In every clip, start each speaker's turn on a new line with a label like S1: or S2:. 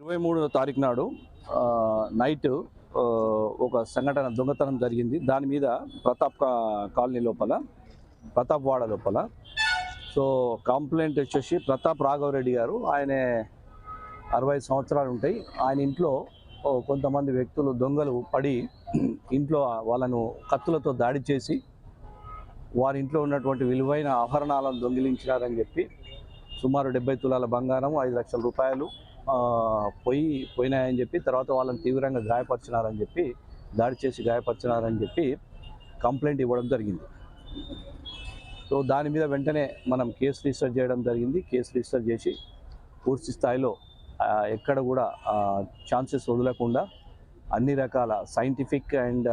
S1: ఇరవై మూడో తారీఖు నాడు నైట్ ఒక సంఘటన దొంగతనం జరిగింది. దాని మీద ప్రతాప్ కా- కాలనీ లోపల ప్రతాప్ వాడ లోపల. సో కంప్లైంట్ వచ్చేసి ప్రతాప్ రాఘవరెడ్డి గారు ఆయన అరవై సంవత్సరాలు ఉంటాయి. ఆయన ఇంట్లో కొంతమంది వ్యక్తులు దొంగలు పడి ఇంట్లో వాళ్ళను కత్తులతో దాడి చేసి వారి ఇంట్లో ఉన్నటువంటి విలువైన ఆభరణాలను దొంగిలించినారని చెప్పి సుమారు డెబ్బై తులాల బంగారం ఐదు లక్షల రూపాయలు పోయి పోయినాయని చెప్పి తర్వాత వాళ్ళని తీవ్రంగా గాయపరిచినారని చెప్పి దాడి చేసి గాయపరిచినారని చెప్పి కంప్లైంట్ ఇవ్వడం జరిగింది. సో దాని మీద వెంటనే మనం కేసు రిజిస్టర్ చేయడం జరిగింది. కేసు రిజిస్టర్ చేసి పూర్తి స్థాయిలో ఎక్కడ కూడా ఛాన్సెస్ వదలకుండా అన్ని రకాల సైంటిఫిక్ అండ్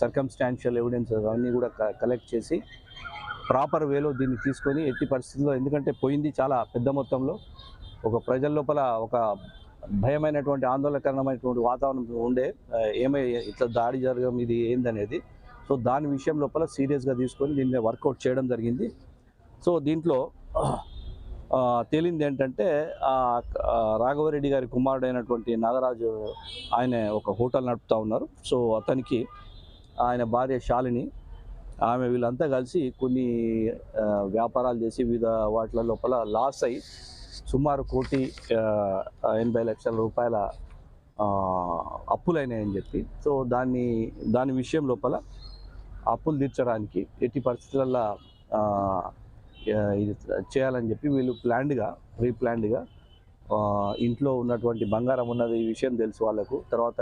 S1: సర్కమ్స్టాన్షియల్ ఎవిడెన్స్ అవన్నీ కూడా కలెక్ట్ చేసి ప్రాపర్ వేలో దీన్ని తీసుకొని ఎట్టి పరిస్థితుల్లో ఎందుకంటే పోయింది చాలా పెద్ద మొత్తంలో ఒక ప్రజల లోపల ఒక భయమైనటువంటి ఆందోళనకరమైనటువంటి వాతావరణం ఉండే ఏమై ఇట్లా దాడి జరగడం ఇది ఏందనేది. సో దాని విషయం లోపల సీరియస్గా తీసుకొని దీన్ని వర్కౌట్ చేయడం జరిగింది. సో దీంట్లో తేలింది ఏంటంటే రాఘవరెడ్డి గారి కుమారుడైనటువంటి నాగరాజు ఆయన ఒక హోటల్ నడుపుతూ ఉన్నారు. సో అతనికి ఆయన భార్య శాలిని ఆమె వీళ్ళంతా కలిసి కొన్ని వ్యాపారాలు చేసి వివిధ వాటిల లోపల లాస్ అయ్యి సుమారు కోటి ఎనభై లక్షల రూపాయల అప్పులైనాయని చెప్పి సో దాన్ని దాని విషయం లోపల అప్పులు తీర్చడానికి ఎట్టి పరిస్థితులలో ఇది చేయాలని చెప్పి వీళ్ళు ప్లాన్డ్గా ప్రీ ప్లాన్డ్గా ఇంట్లో ఉన్నటువంటి బంగారం ఉన్నది ఈ విషయం తెలుసు వాళ్ళకు తర్వాత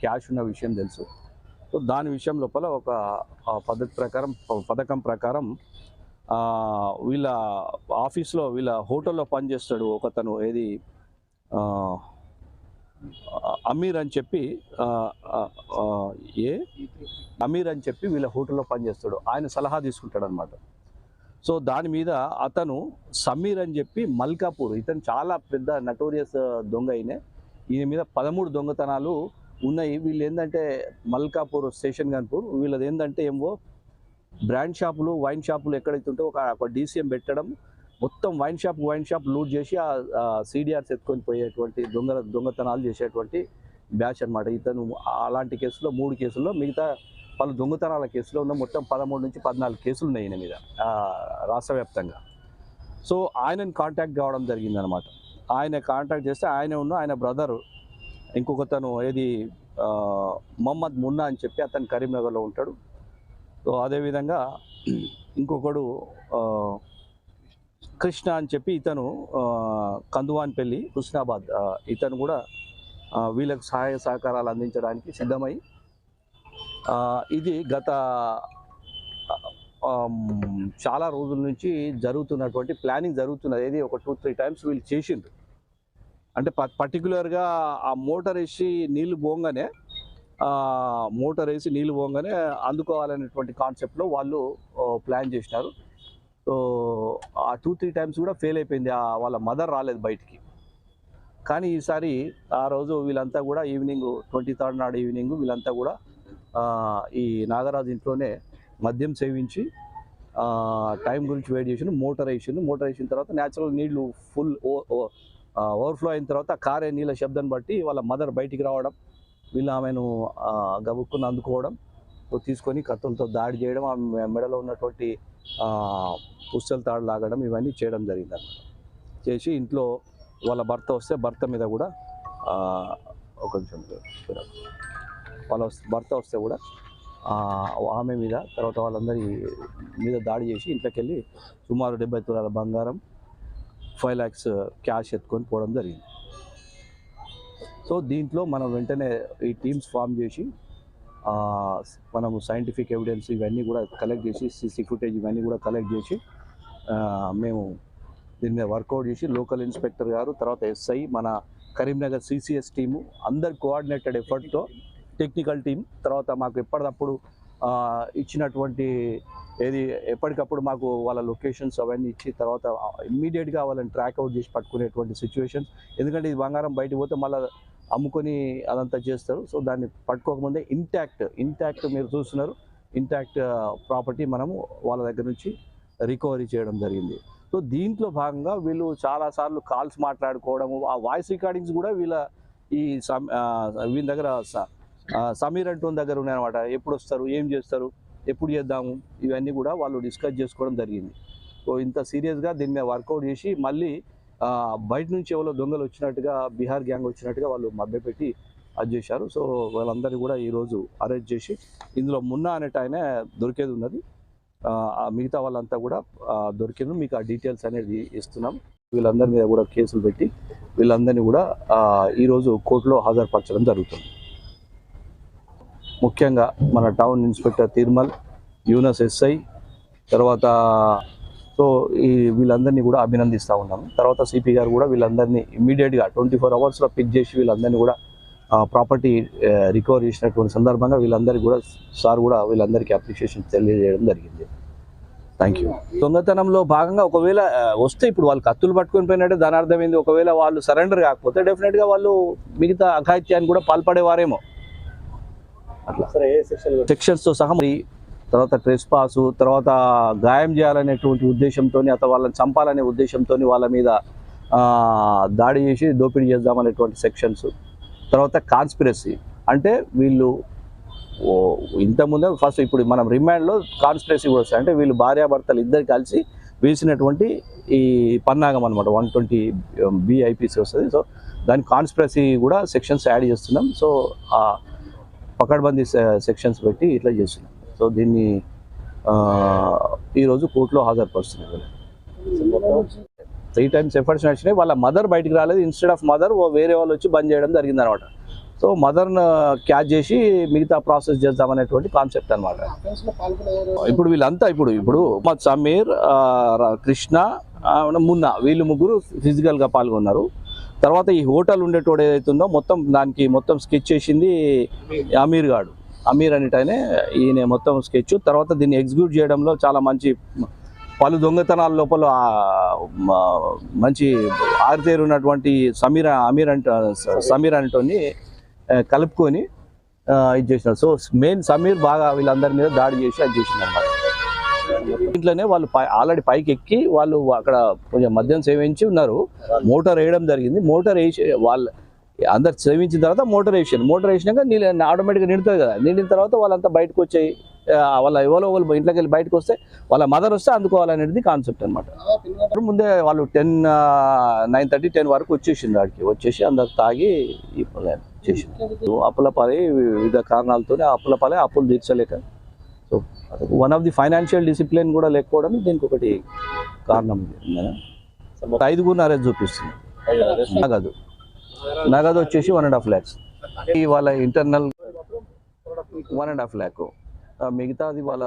S1: క్యాష్ ఉన్న విషయం తెలుసు. సో దాని విషయం లోపల ఒక పద్ధతి ప్రకారం పథకం ప్రకారం వీళ్ళ ఆఫీస్లో వీళ్ళ హోటల్లో పనిచేస్తాడు ఒకతను ఏది అమీర్ అని చెప్పి ఏ? అమీర్ అని చెప్పి వీళ్ళ హోటల్లో పనిచేస్తాడు. ఆయన సలహా తీసుకుంటాడు అనమాట సో దాని మీద అతను సమీర్ అని చెప్పి మల్కాపూర్ ఇతను చాలా పెద్ద నటోరియస్ దొంగ అయినాయి ఈయన మీద పదమూడు దొంగతనాలు ఉన్నాయి. వీళ్ళు ఏంటంటే మల్కాపూర్ స్టేషన్ గన్పూర్ వీళ్ళది ఏంటంటే ఏమో బ్రాండ్ షాపులు వైన్ షాపులు ఎక్కడైతే ఉంటే ఒక ఒక డీసీఎం పెట్టడం మొత్తం wine shop wine shop loot చేసి ఆ సీడీఆర్స్ ఎత్తుకొని పోయేటువంటి దొంగ దొంగతనాలు చేసేటువంటి బ్యాచ్ అనమాట ఇతను అలాంటి కేసులో మూడు కేసుల్లో మిగతా పలు దొంగతనాల కేసులో ఉన్న మొత్తం పదమూడు నుంచి పద్నాలుగు కేసులు ఉన్నాయి ఈయన మీద రాష్ట్ర వ్యాప్తంగా. సో ఆయనని కాంటాక్ట్ కావడం జరిగిందనమాట ఆయన కాంటాక్ట్ చేస్తే ఆయన ఉన్న ఆయన బ్రదర్ ఇంకొకతను ఏది మహమ్మద్ మొహమ్మద్ మున్నా అని చెప్పి అతను కరీంనగర్లో ఉంటాడు. సో అదేవిధంగా ఇంకొకడు కృష్ణ అని చెప్పి ఇతను ఆ, కందువాన్పల్లి హుస్నాబాద్ ఇతను కూడా వీళ్ళకు సహాయ సహకారాలు అందించడానికి సిద్ధమై ఇది గత చాలా రోజుల నుంచి జరుగుతున్నటువంటి ప్లానింగ్ జరుగుతున్నది. ఏది ఒక టూ త్రీ టైమ్స్ వీళ్ళు చేసిండ్రు. అంటే ప పర్టికులర్గా ఆ మోటార్ వేసి నీళ్ళు పోగానే మోటార్ వేసి నీళ్ళు పోగానే అందుకోవాలనేటువంటి కాన్సెప్ట్లో వాళ్ళు ప్లాన్ చేసినారు. సో ఆ టూ త్రీ టైమ్స్ కూడా ఫెయిల్ అయిపోయింది. ఆ వాళ్ళ మదర్ రాలేదు బయటికి. కానీ ఈసారి ఆ రోజు వీళ్ళంతా కూడా ఈవినింగ్ ట్వంటీ థర్డ్ నాడు ఈవినింగ్ వీళ్ళంతా కూడా ఈ నాగరాజు ఇంట్లోనే మద్యం సేవించి టైం గురించి వెయిట్ చేసిన మోటార్ వేసిండు. మోటార్ వేసిన తర్వాత న్యాచురల్ నీళ్ళు ఫుల్ ఓవర్ఫ్లో అయిన తర్వాత కారే నీళ్ళ శబ్దం బట్టి వాళ్ళ మదర్ బయటికి రావడం వీళ్ళు ఆమెను గబుక్కుని అందుకోవడం తీసుకొని కత్తులతో దాడి చేయడం ఆమె మెడలో ఉన్నటువంటి ఆ, పుస్తల తాడు లాగడం ఇవన్నీ చేయడం జరిగింది అన్నమాట చేసి ఇంట్లో వాళ్ళ భర్త వస్తే భర్త మీద కూడా ఒక నిమిషం వాళ్ళ భర్త వస్తే కూడా ఆమె మీద తర్వాత వాళ్ళందరి మీద దాడి చేసి ఇంట్లోకి వెళ్ళి సుమారు డెబ్బై తులాల బంగారం ఫైవ్ ల్యాక్స్ క్యాష్ ఎత్తుకొని పోవడం జరిగింది. సో దీంట్లో మనం వెంటనే ఈ టీమ్స్ ఫామ్ చేసి మనము సైంటిఫిక్ ఎవిడెన్స్ ఇవన్నీ కూడా కలెక్ట్ చేసి సీసీ ఫుటేజ్ ఇవన్నీ కూడా కలెక్ట్ చేసి మేము దీని మీద వర్కౌట్ చేసి లోకల్ ఇన్స్పెక్టర్ గారు తర్వాత ఎస్ఐ మన కరీంనగర్ సిసిఎస్ టీము అందరు కోఆర్డినేటెడ్ ఎఫర్ట్తో టెక్నికల్ టీం తర్వాత మాకు ఎప్పటికప్పుడు ఇచ్చినటువంటి ఏది ఎప్పటికప్పుడు మాకు వాళ్ళ లొకేషన్స్ అవన్నీ ఇచ్చి తర్వాత ఇమ్మీడియట్గా వాళ్ళని ట్రాక్ అవుట్ చేసి పట్టుకునేటువంటి సిచ్యువేషన్స్ ఎందుకంటే ఇది బంగారం బయటకు పోతే మళ్ళీ అమ్ముకొని అదంతా చేస్తారు. సో దాన్ని పట్టుకోకముందే ఇంటాక్ట్ ఇంటాక్ట్ మీరు చూస్తున్నారు. ఇంటాక్ట్ ప్రాపర్టీ మనము వాళ్ళ దగ్గర నుంచి రికవరీ చేయడం జరిగింది. సో దీంట్లో భాగంగా వీళ్ళు చాలాసార్లు కాల్స్ మాట్లాడుకోవడము ఆ వాయిస్ రికార్డింగ్స్ కూడా వీళ్ళ ఈ సమ్- వీళ్ళ దగ్గర సమీర్ అంటూ దగ్గర ఉన్నాయన్నమాట ఎప్పుడు వస్తారు ఏం చేస్తారు? ఎప్పుడు చేద్దాము? ఇవన్నీ కూడా వాళ్ళు డిస్కస్ చేసుకోవడం జరిగింది. సో ఇంత సీరియస్గా దీని మీద వర్కౌట్ చేసి మళ్ళీ బయట నుంచి ఎవరో దొంగలు వచ్చినట్టుగా బీహార్ గ్యాంగ్ వచ్చినట్టుగా వాళ్ళు మభ్యపెట్టి అది చేశారు. సో వాళ్ళందరినీ కూడా ఈరోజు అరెస్ట్ చేసి ఇందులో మున్నా అనేట ఆయన దొరికేది ఉన్నది. మిగతా వాళ్ళంతా కూడా ఆ, దొరికింది మీకు ఆ డీటెయిల్స్ అనేది ఇస్తున్నాం. వీళ్ళందరి మీద కూడా కేసులు పెట్టి వీళ్ళందరినీ కూడా ఈరోజు కోర్టులో హాజరుపరచడం జరుగుతుంది. ముఖ్యంగా మన town inspector Tirumal Yunus SI తర్వాత సో ఈ వీళ్ళందరినీ కూడా అభినందిస్తూ ఉన్నాము తర్వాత సిపి గారు కూడా వీళ్ళందరినీ ఇమీడియట్గా ట్వంటీ ఫోర్ అవర్స్లో పిక్ చేసి వీళ్ళందరినీ కూడా ప్రాపర్టీ రికవర్ చేసినటువంటి సందర్భంగా వీళ్ళందరికీ కూడా సార్ కూడా వీళ్ళందరికీ అప్రిషియేషన్ తెలియజేయడం జరిగింది. థ్యాంక్ యూ దొంగతనంలో భాగంగా ఒకవేళ వస్తే ఇప్పుడు వాళ్ళు కత్తులు పట్టుకొని పోయినట్టే దాని అర్థమైంది ఒకవేళ వాళ్ళు సరెండర్ కాకపోతే డెఫినెట్గా వాళ్ళు మిగతా అఘాయిత్యాన్ని కూడా పాల్పడేవారేమో. అట్లా.
S2: సరే ఏ సెక్షన్
S1: సెక్షన్స్తో సహా మరి తర్వాత ట్రెస్ పాసు తర్వాత గాయం చేయాలనేటువంటి ఉద్దేశంతో అతను వాళ్ళని చంపాలనే ఉద్దేశంతో వాళ్ళ మీద దాడి చేసి దోపిడీ చేద్దామనేటువంటి సెక్షన్స్. తర్వాత కాన్స్పిరసీ. అంటే వీళ్ళు ఇంతకుముందే ఫస్ట్ ఇప్పుడు మనం రిమాండ్లో కాన్స్పిరసీ కూడా వస్తాయి. అంటే వీళ్ళు భార్యాభర్తలు ఇద్దరు కలిసి వేసినటువంటి ఈ పన్నాగం అనమాట వన్ ట్వంటీ బిఐపిసి వస్తుంది. సో దాని కాన్స్పిరసీ కూడా సెక్షన్స్ యాడ్ చేస్తున్నాం. సో పకడ్బందీ సెక్షన్స్ పెట్టి ఇట్లా చేస్తున్నాం. సో దీన్ని ఈరోజు కోర్టులో హాజరుపరుస్తున్నాం. త్రీ టైమ్స్ ఎఫర్ట్స్ నడిచినాయి. వాళ్ళ మదర్ బయటికి రాలేదు. ఇన్స్టెడ్ ఆఫ్ మదర్ వేరే వాళ్ళు వచ్చి బంద్ చేయడం జరిగింది అనమాట సో మదర్ను క్యాచ్ చేసి మిగతా ప్రాసెస్ చేద్దామనేటువంటి కాన్సెప్ట్ అనమాట ఇప్పుడు వీళ్ళంతా ఇప్పుడు ఇప్పుడు సమీర్ కృష్ణ మున్నా వీళ్ళు ముగ్గురు ఫిజికల్గా పాల్గొన్నారు. తర్వాత ఈ హోటల్ ఉండేటోడు ఏదైతుందో మొత్తం దానికి మొత్తం స్కెచ్ చేసింది అమీర్ గాడు. అమీర్ అనేటనే ఈయన మొత్తం స్కెచ్. తర్వాత దీన్ని ఎగ్జిక్యూట్ చేయడంలో చాలా మంచి పలు దొంగతనాల లోపల మంచి మ- మంచి ఆరితేరున్నటువంటి సమీర అమీర్ అంట సమీర్ అంటోని కలుపుకొని ఇది చేసినారు సో మెయిన్ సమీర్ బాగా వీళ్ళందరి మీద దాడి చేసి అది చేసింది అనమాట ఇంట్లోనే వాళ్ళు పై ఆల్రెడీ పైకి ఎక్కి వాళ్ళు అక్కడ కొంచెం మద్యం సేవించి ఉన్నారు. మోటార్ వేయడం జరిగింది. మోటార్ వేసి వాళ్ళు అందరు సేవించిన తర్వాత మోటార్ వేసారు. మోటార్ వేసినాక నీళ్ళు ఆటోమేటిక్గా నిండుతుంది కదా. నిండిన తర్వాత వాళ్ళంతా బయటకు వచ్చాయి. వాళ్ళ ఎవరో వాళ్ళు ఇంట్లోకి వెళ్ళి బయటకు వస్తే వాళ్ళ మదర్ వస్తే అందుకోవాలనేది కాన్సెప్ట్ అనమాట ముందే వాళ్ళు టెన్ నైన్ థర్టీ టెన్ వరకు వచ్చేసింది వాడికి వచ్చేసి అందరు తాగి ఈ అప్పుల చేసింది వివిధ కారణాలతో అప్పులపాలి అప్పులు తీర్చలేక. So one of the financial discipline కూడా లేకపోవడం దీనికి ఒకటి కారణం. ఉంది. ఐదుగురిని అరెస్ట్ చూపిస్తుంది. నగదు. నగదు వచ్చేసి వన్ అండ్ హాఫ్ ల్యాక్స్ వాళ్ళ internal one and half lakh మిగతాది వాళ్ళ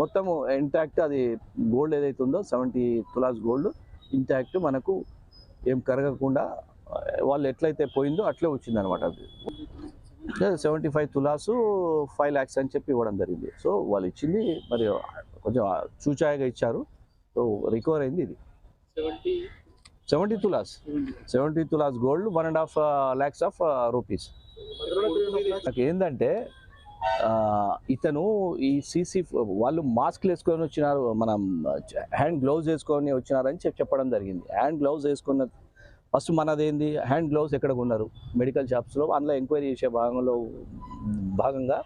S1: మొత్తము ఇంటాక్ట్ అది గోల్డ్ ఏదైతే ఉందో సెవెంటీ తులాస్ గోల్డ్ ఇంటాక్ట్ మనకు ఏం కరగకుండా వాళ్ళు ఎట్లయితే పోయిందో అట్లే వచ్చింది అనమాట అది seventy five tolas five lakhs అని చెప్పి ఇవ్వడం జరిగింది. సో వాళ్ళు ఇచ్చింది మరి కొంచెం చూచాయగా ఇచ్చారు. సో రికవర్ అయింది ఇది. Seventy tolas. Seventy tolas gold one and half lakhs of rupees నాకు ఏంటంటే ఇతను ఈ సీసీ వాళ్ళు మాస్క్లు వేసుకొని వచ్చినారు మనం హ్యాండ్ గ్లౌజ్ వేసుకొని వచ్చినారని చెప్పి చెప్పడం జరిగింది. హ్యాండ్ గ్లౌజ్ వేసుకున్న ఫస్ట్ మనదేంది? హ్యాండ్ గ్లౌజ్ ఎక్కడ కొన్నారు? మెడికల్ షాప్స్లో అందులో ఎంక్వైరీ చేసే భాగంలో భాగంగా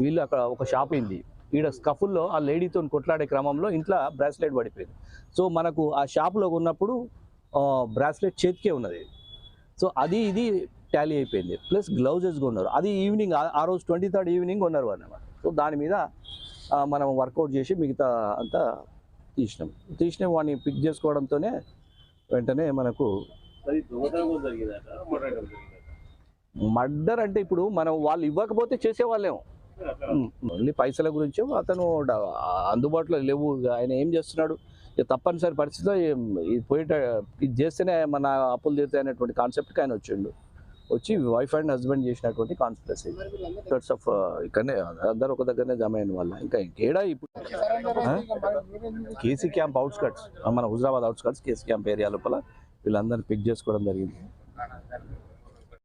S1: వీళ్ళు అక్కడ ఒక షాప్ అయింది ఈడ స్కఫుల్లో ఆ లేడీతో కొట్లాడే క్రమంలో ఇంట్లో బ్రాస్లెట్ పడిపోయింది. సో మనకు ఆ షాప్లో ఉన్నప్పుడు బ్రాస్లెట్ చేతికే ఉన్నది. సో అది ఇది టాలీ అయిపోయింది. ప్లస్ గ్లౌజెస్ కొన్నారు. అది ఈవినింగ్ ఆ- రోజు ట్వంటీ థర్డ్ ఈవినింగ్ కొన్నారు అన్నమాట. సో దాని మీద మనం వర్కౌట్ చేసి మిగతా అంతా తీసినాం. తీసినాం. వాడిని పిక్ చేసుకోవడంతోనే వెంటనే మనకు మర్డర్ అంటే ఇప్పుడు మనం వాళ్ళు ఇవ్వకపోతే చేసేవాళ్ళేమో ఓన్లీ పైసల గురించి అతను అందుబాటులో లేవు. ఆయన ఏం చేస్తున్నాడు? ఇక తప్పనిసరి పరిస్థితిలో పోయేట ఇది చేస్తేనే మన అప్పులు తీరుతాయి అనేటువంటి కాన్సెప్ట్కి ఆయన వచ్చిండు. వచ్చి వైఫ్ అండ్ హస్బెండ్ చేసినటువంటి కాన్స్పిరసీ థాట్స్ ఆఫ్ ఇక్కడనే అందరు ఒక దగ్గరనే జమ అయిన వాళ్ళ. ఇంకా ఇంకేడా ఇప్పుడు? కేసీ క్యాంప్ అవుట్స్కట్స్ మన Huzurabad outskirts KC camp area లోపల వీళ్ళందరినీ పిక్ చేసుకోవడం జరిగింది.